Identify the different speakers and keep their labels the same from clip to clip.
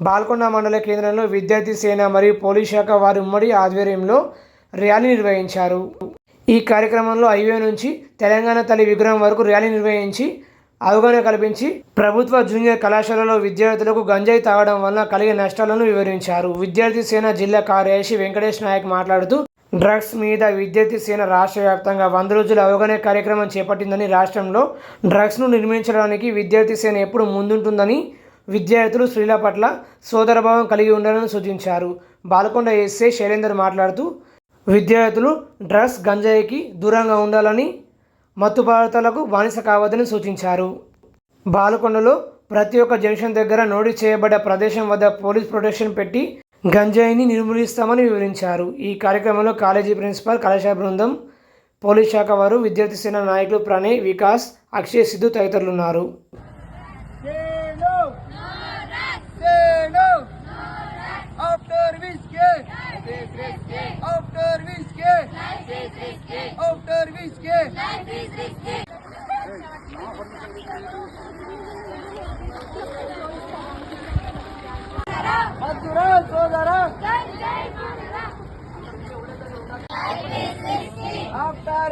Speaker 1: బాల్కొండ మండల కేంద్రంలో విద్యార్థి సేన మరియు పోలీస్ శాఖ వారి ఉమ్మడి ఆధ్వర్యంలో ర్యాలీ నిర్వహించారు. ఈ కార్యక్రమంలో హైవే నుంచి తెలంగాణ తల్లి విగ్రహం వరకు ర్యాలీ నిర్వహించి అవగాహన కల్పించి ప్రభుత్వ జూనియర్ కళాశాలలో విద్యార్థులకు గంజాయి తాగడం వలన కలిగే నష్టాలను వివరించారు. విద్యార్థి సేన జిల్లా కార్యదర్శి వెంకటేష్ నాయక్ మాట్లాడుతూ డ్రగ్స్ మీద విద్యార్థి సేన రాష్ట్ర వ్యాప్తంగా వంద రోజుల అవగాహన కార్యక్రమం చేపట్టిందని రాష్ట్రంలో డ్రగ్స్ను నిర్మించడానికి విద్యార్థి సేన ఎప్పుడు ముందుంటుందని విద్యార్థులు స్త్రీల పట్ల సోదరభావం కలిగి ఉండాలని సూచించారు. బాలకొండ ఎస్ఏ శైలేందర్ మాట్లాడుతూ విద్యార్థులు డ్రగ్స్ గంజాయికి దూరంగా ఉండాలని మత్తు పదార్థాలకు బానిస కావద్దని సూచించారు. బాలకొండలో ప్రతి ఒక్క జంక్షన్ దగ్గర నోటీస్ చేయబడ్డ ప్రదేశం వద్ద పోలీస్ ప్రొటెక్షన్ పెట్టి గంజాయిని నిర్మూలిస్తామని వివరించారు. ఈ కార్యక్రమంలో కాలేజీ ప్రిన్సిపాల్ కళాశాల బృందం పోలీస్ శాఖ వారు విద్యార్థి సేన నాయకులు ప్రణయ్ వికాస్ అక్షయ్ సిద్ధు తదితరులు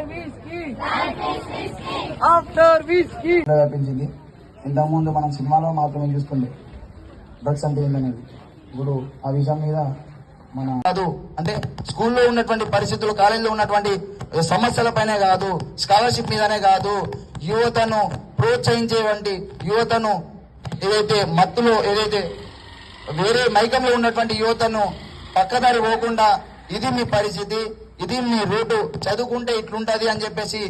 Speaker 2: విస్కీ. ఆఫ్టర్ విస్కీ
Speaker 3: వ్యాపించింది. ఇంతకుముందు మనం సినిమాలో మాత్రమే చూస్తుండే. డ్రగ్స్ అంటే ఏంటనేది ఇప్పుడు ఆ విషయం మీద మన
Speaker 4: కాదు. అంటే స్కూల్లో ఉన్నటువంటి పరిస్థితులు కాలేజీలో ఉన్నటువంటి సమస్యలపైనే కాదు స్కాలర్షిప్ మీదనే కాదు. యువతను ప్రోత్సహించేటువంటి యువతను ఏదైతే మత్తులో ఏదైతే వేరే మైకంలో ఉన్నటువంటి యువతను పక్కదారి పోకుండా ఇది మీ పరిస్థితి ఇది మీ రూటు చదువుకుంటే ఇట్లుంటది అని చెప్పేసి